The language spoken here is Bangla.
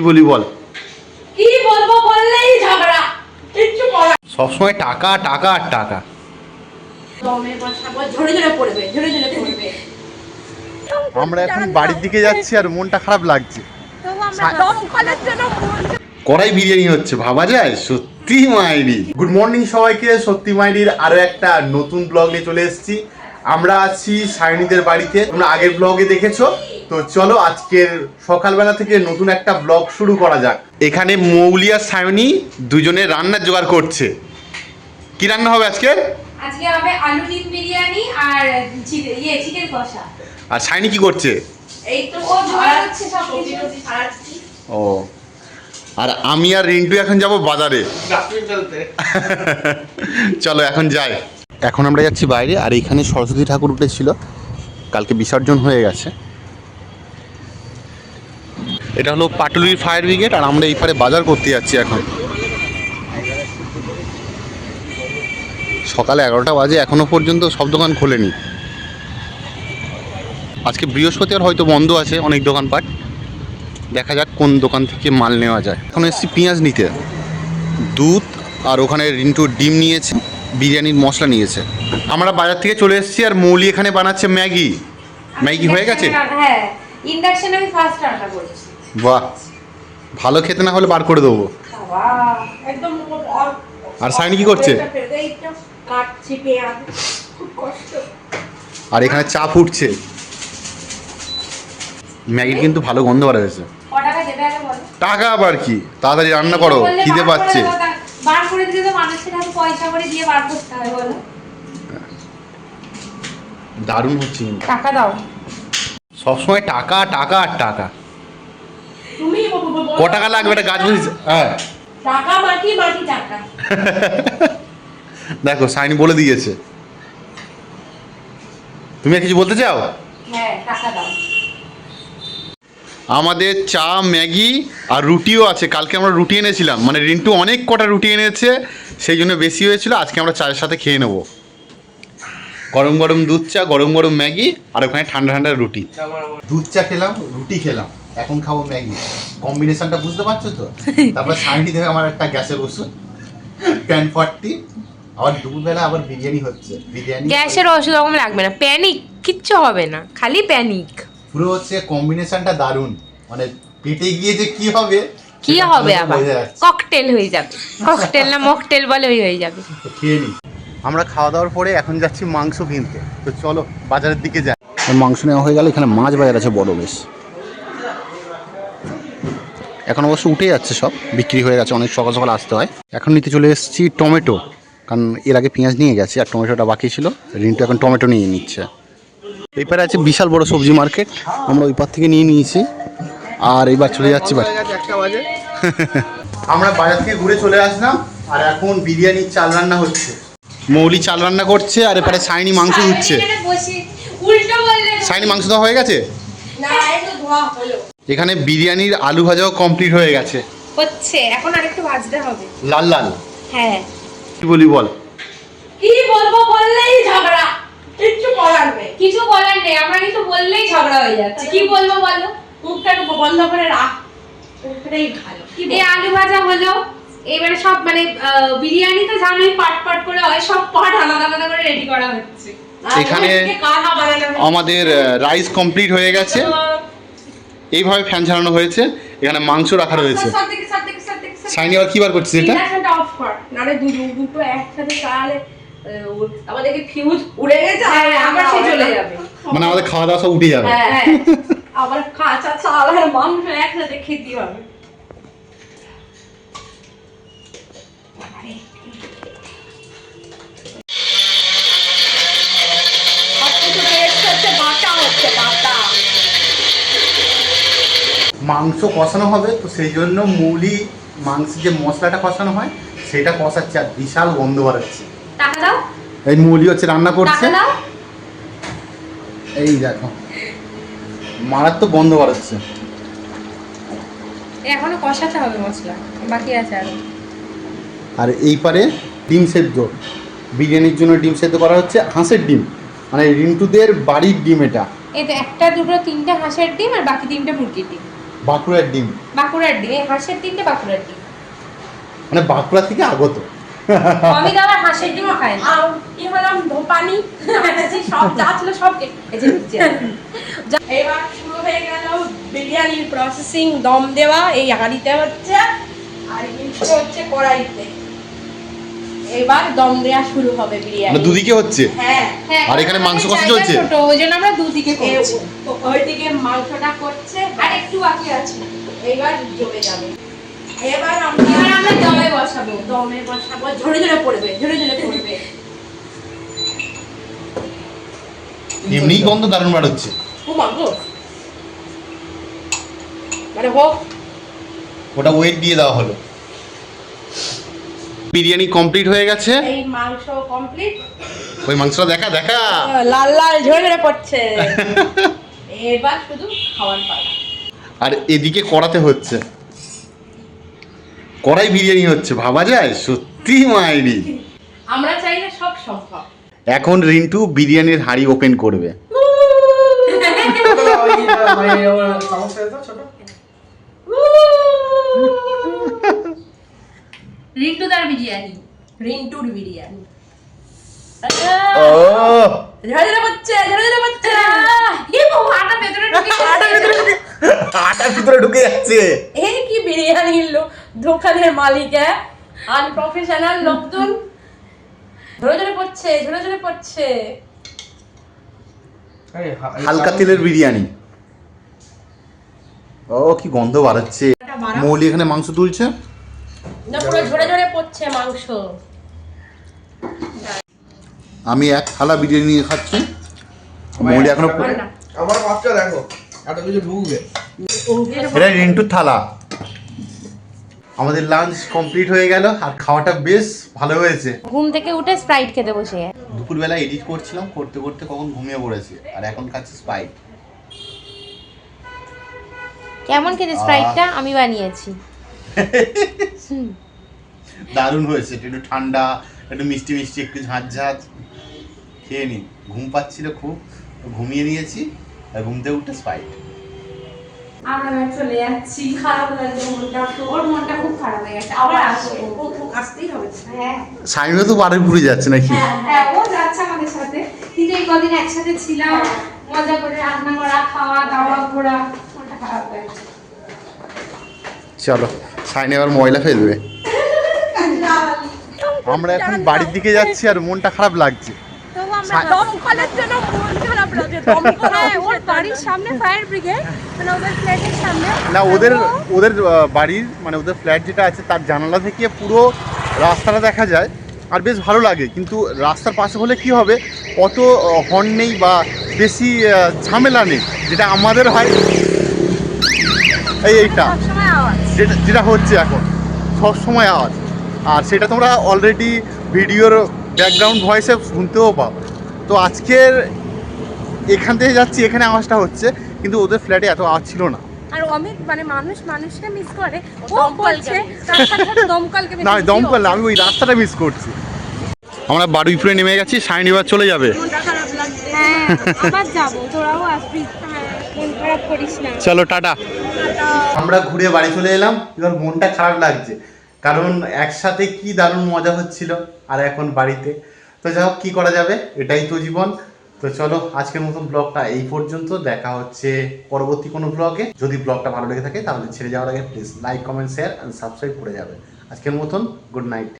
কি বলি বল। কি বলব বললেই ঝগড়া কিচ্ছু বলা সবসময় টাকা টাকা আর টাকা। আমরা এখন বাড়ির দিকে যাচ্ছি আর মনটা খারাপ লাগছে। কড়াই বিরিয়ানি হচ্ছে ভাবা যায়? সত্যি মাইরি। গুড মর্নিং সবাইকে সত্যি মাইরির আরও একটা নতুন ব্লগ নিয়ে চলে এসেছি। আমরা আছি সায়নীদের বাড়িতে। তোমরা আগের ব্লগে দেখেছ? তো চলো আজকের সকালবেলা থেকে নতুন একটা ব্লগ শুরু করা যাক। এখানে মৌলি আর সায়নী দুজনে রান্নার জোগাড় করছে। কি রান্না হবে আজকে? আজকে হবে আলু ডিম বিরিয়ানি আর ইয়ে চিকেন কষা। আর সায়নী কি করছে? এই তো ও জোগাড় হচ্ছে সব ও। আর আমি আর রিন্টু এখন যাব বাজারে। চলো এখন যাই। এখন আমরা যাচ্ছি বাইরে আর এখানে সরস্বতী ঠাকুর উঠেছিল। কালকে বিসর্জন হয়ে গেছে। এটা হলো পাটুলির ফায়ার ব্রিগেড, আর আমরা এই পারে বাজার করতে যাচ্ছি এখন। সকালে এগারোটা বাজে, এখনও পর্যন্ত সব দোকান খোলেনি। আজকে বৃহস্পতিবার হয়তো বন্ধ আছে অনেক দোকানপাট। দেখা যাক কোন দোকান থেকে মাল নেওয়া যায়। এখন এসেছি পেঁয়াজ নিতে। দুধ, আর ওখানে রিন্টু ডিম নিয়েছে, বিরিয়ানির মশলা নিয়েছে। আমরা বাজার থেকে চলে এসেছি, আর মৌলি এখানে বানাচ্ছে ম্যাগি। ম্যাগি হয়ে গেছে? হ্যাঁ আমি ফার্স্ট রান্না করেছি। বাহ। ভালো খেতে না হলে বার করে দেবো। আর সাইনি কি করছে? আর এখানে চা ফুটছে। ম্যাগির কিন্তু ভালো গন্ধ বার হয়েছে। টাকা আবার কি? তাড়াতাড়ি রান্না করো খিদে পাচ্ছে। বার করে দিলে তো মানুষের হাতে পয়সা করে দিয়ে বার করতে হয় বলো। দারুণ হচ্ছে টাকা দাও। সবসময় টাকা টাকা আর টাকা। ক টাকা লাগবে? একটা গাছ বুঝিস হ্যাঁ। টাকা মাটি মাটি টাকা। দেখো সাইন বলে দিয়েছে। তুমি আর কিছু বলতে চাও? হ্যাঁ টাকা দাও। আমাদের চা ম্যাগি আর রুটিও আছে। কালকে আমরা রুটি এনেছিলাম। মানে রিন্টু অনেক কটা রুটি এনেছে সেই জন্য বেশি হয়েছিল। আজকে আমরা চায়ের সাথে খেয়ে নেব। গরম গরম দুধ চা গরম গরম ম্যাগি আর ওখানে ঠান্ডা ঠান্ডা রুটি। দুধ চা খেলাম রুটি খেলাম। এখন খাব ম্যাগি। কম্বিনেশনটা বুঝতে পারছ তো? তারপর সাইনটি থেকে আমার একটা গ্যাসের ওষুধ। প্যান ফর্টি আবার দুপুরবেলা আবার বিরিয়ানি হচ্ছে। বিরিয়ানি গ্যাসের ওষুধ ওরকম লাগবে না। প্যানিক কিচ্ছু হবে না। খালি প্যানিক পুরো হচ্ছে কম্বিনেশনটা দারুণ। মানে পেটে গিয়ে যে কি হবে কি হবে আবার? ককটেল হয়ে যাবে। ককটেল না মকটেল বলে ওই হয়ে যাবে। খেয়ে নিই আমরা খাওয়া দাওয়ার পরে এখন যাচ্ছি মাংস কিনতে। তো চলো বাজারের দিকে যাই। মাংস নেওয়া হয়ে গেল এখানে মাছ বাজার আছে বড় বেশ। এখন অবশ্য উঠে যাচ্ছে সব বিক্রি হয়ে গেছে অনেক সকাল সকাল আসতে হয়। এখন নিতে চলে এসেছি টমেটো কারণ এর আগে পেঁয়াজ নিয়ে গেছে আর টমেটোটা বাকি ছিল রিন্টু এখন টমেটো নিয়ে নিচ্ছে। এপারে আছে বিশাল বড় সবজি মার্কেট আমরা ওই পার থেকে নিয়ে নিয়েছি আর এইবার চলে যাচ্ছি আমরা বাজার থেকে ঘুরে চলে আসলাম আর এখন বিরিয়ানির চাল রান্না হচ্ছে। মৌলি চাল রান্না করছে আর এপারে সাইনি মাংস দিচ্ছে সাইনি মাংস দেওয়া হয়ে গেছে? এই তো এখানে বিরিয়ানির আলু ভাজাও কমপ্লিট হয়ে গেছে। হচ্ছে এখন আরেকটু ভাজতে হবে। লাল লাল। হ্যাঁ। কি বলি বল? কি বলব বললেই ঝগড়া। কিচ্ছু বলার নেই। কিছু বলার নেই আমরা কিন্তু বললেই ঝগড়া হয়ে যাচ্ছে। কি বলব বলো? মুখটা বন্ধ করে রাখ। এটাই ভালো। কি এই আলু ভাজা হলো। এবারে সব মানে আহ, বিরিয়ানি তো জানোই পাট পাট করে হয় সব পাট আলাদা আলাদা করে রেডি করা হচ্ছে। এখানে আমাদের রাইস কমপ্লিট হয়ে গেছে। এইভাবে ফ্যান ছাড়ানো হয়েছে। এখানে মাংস রাখা রয়েছে। সাইনি আবার কি বার করছিস এটা অফ কর। নালে দুটো দুটো একসাথে চালালে আমাদেরকে ফিউজ উড়ে গেছে। হ্যাঁ, আবার সে চলে যাবে। মানে আমাদের খাওয়া দাওয়া সব উঠে যাবে। হ্যাঁ হ্যাঁ। আবার কাঁচা চাল আর মাংস একসাথে খেতে হবে। মাংস কষানো হবে তো সেই জন্য মৌলি মাংসের যে মশলাটা কষানো হয় সেটা কষাচ্ছে আর বিশাল গন্ধ বাড়াচ্ছে। এই মৌলি হচ্ছে রান্না করছে। এই দেখো মারাত্মক গন্ধ বাড়াচ্ছে। এখনও কষাতে হবে মশলা বাকি আছে আরও। আর এই পারে ডিম সেদ্ধ। বিরিয়ানির জন্য ডিম সেদ্ধ করা হচ্ছে হাঁসের ডিম। মানে রিন্টুদের বাড়ির ডিম এটা। এই তো একটা দুটো তিনটে হাঁসের ডিম আর বাকি তিনটে মুরগির ডিম। বাঁকুড়ার ডিম। বাঁকুড়ার ডিম এই হাঁসের ডিমটা বাঁকুড়ার ডিম? মানে বাঁকুড়া থেকে আগত। আমি তো আবার হাঁসের ডিমও খাই না। আর কি হলাম ধোপানি? সব যা ছিল সব এবার শুরু হয়ে গেল বিরিয়ানির প্রসেসিং দম দেওয়া এই হাঁড়িতে হচ্ছে আর কিন্তু হচ্ছে কড়াইতে। এবার দম দেওয়া শুরু হবে মানে বিরিয়ানি দুদিকে হচ্ছে? হ্যাঁ হ্যাঁ, আর এখানে মাংস কষা চলছে? ছোট ওই জন্য আমরা দুদিকে করছি। ওইদিকে মাংসটা করছে আর একটু বাকি আছে। এবার জমে যাবে। এবার আমরা আমরা দমে বসাবো। দমে বসাবো ঝরে ঝরে পড়বে ঝরে ঝরে পড়বে। এমনি গন্ধ দারুণ বার হচ্ছে ও মাগো মানে হোক। ওটা ওয়েট দিয়ে দেওয়া হলো। বিরিয়ানি কমপ্লিট হয়ে গেছে এই মাংস কমপ্লিট ওই মাংসটা দেখা দেখা লাল লাল ঝরে ঝরে পড়ছে এবার শুধু খাওয়ার পালা আর এদিকে কড়াতে হচ্ছে কড়াই বিরিয়ানি হচ্ছে ভাবা যায় সত্যি মাইরি আমরা চাইলে সব সম্ভব এখন রিন্টু বিরিয়ানির হাঁড়ি ওপেন করবে রিন্টু তার বিরিয়ানি রিন্টুর বিরিয়ানি ও ঝরে পড়ছে ঝরে ঝরে পড়ছে কি বাবা আটা ভেতরে ঢুকে গেছে। আটার ভিতরে ঢুকে যাচ্ছে। এই কি বিরিয়ানির লোক দোকানের মালিক আনপ্রফেশনাল লোকজন। ঝরে ঝরে পড়ছে। ঝরে ঝরে পড়ছে হালকা তেলের বিরিয়ানি। ও কি গন্ধ বাড়াচ্ছে। মৌলি এখানে মাংস তুলছে। না পুরো ঝরে ঝরে পড়ছে মাংস। আমি এক থালা বিরিয়ানি নিয়ে খাচ্ছি। এখনও আমার পাঁচটা দেখো এত কিছু ঢুকবে এটা রিন্টুর থালা। আমাদের লাঞ্চ কমপ্লিট হয়ে গেল আর খাওয়াটা বেশ ভালো হয়েছে। ঘুম থেকে উঠে স্প্রাইট খেতে বসে দুপুরবেলা এডিট করছিলাম করতে করতে কখন ঘুমিয়ে পড়েছি। আর এখন খাচ্ছি স্পাইট কেমন খেতে স্প্রাইটটা আমি বানিয়েছি। দারুণ হয়েছে একটু ঠান্ডা একটু মিষ্টি মিষ্টি একটু ঝাঁঝ খেয়ে নি ঘুম পাচ্ছিল খুব ঘুমিয়ে নিয়েছি আর ঘুমতে উঠে স্পাইট আমরা চলে যাচ্ছি খারাপ লাগছে মনটা ওর মনটা খুব খারাপ হয়ে গেছে আবার আসবে। ও ও আসতেই হবে। হ্যাঁ। সাইনও তো বারুইপুরে যাচ্ছে নাকি? হ্যাঁ ও যাচ্ছে আমাদের সাথে। কিন্তু এই কদিন একসাথে ছিলাম মজা করে রান্না করা খাওয়া দাওয়া ঘোরা মনটা খারাপ হয়ে চলো। সাইন আবার ময়লা ফেলবে। আমরা এখন বাড়ির দিকে যাচ্ছি আর মনটা খারাপ লাগছে। তবু আমরা সা- দমকলের জন্য মন খারাপ লাগে হ্যাঁ ওর বাড়ির সামনে। ফায়ার ব্রিগেড মানে ওদের ফ্ল্যাটের সামনে। না ওদের ওদের বাড়ির মানে ওদের ফ্ল্যাট যেটা আছে তার জানালা থেকে পুরো রাস্তাটা দেখা যায়। আর বেশ ভালো লাগে কিন্তু রাস্তার পাশে হলে কি হবে? অত হর্ন নেই বা বেশি ঝামেলা নেই যেটা আমাদের হয়। এই এইটা। যেটা যেটা হচ্ছে এখন সব সময় আওয়াজ। আর সেটা তোমরা অলরেডি ভিডিওর ব্যাকগ্রাউন্ড ভয়েসে শুনতেও পাও। তো আজকের এখান থেকে যাচ্ছি এখানে আওয়াজটা হচ্ছে কিন্তু ওদের ফ্ল্যাটে এত আওয়াজ ছিল না। আর অমিত মানে মানুষ মানুষকে মিস করে। ও বলছে তার সাথে সাথে দমকলকে না দমকল আমি ওই রাস্তাটা মিস করছি। আমরা বারুইপুরে নেমে গেছি সাইন এবার চলে যাবে। মনটা খারাপ লাগছে। হ্যাঁ আবার যাব তোরাও আসবি। খারাপ করিস না। চলো টাটা। আমরা ঘুরে বাড়ি চলে এলাম এবার মনটা খারাপ লাগছে। কারণ একসাথে কি দারুণ মজা হচ্ছিল আর এখন বাড়িতে। তো যাই হোক কী করা যাবে? এটাই তো জীবন। তো চলো আজকের মতন ব্লগটা এই পর্যন্ত। দেখা হচ্ছে পরবর্তী কোনো ব্লগে। যদি ব্লগটা ভালো লেগে থাকে তাহলে ছেড়ে যাওয়ার আগে please like comment share and subscribe করে যাবে। আজকের মতন গুড নাইট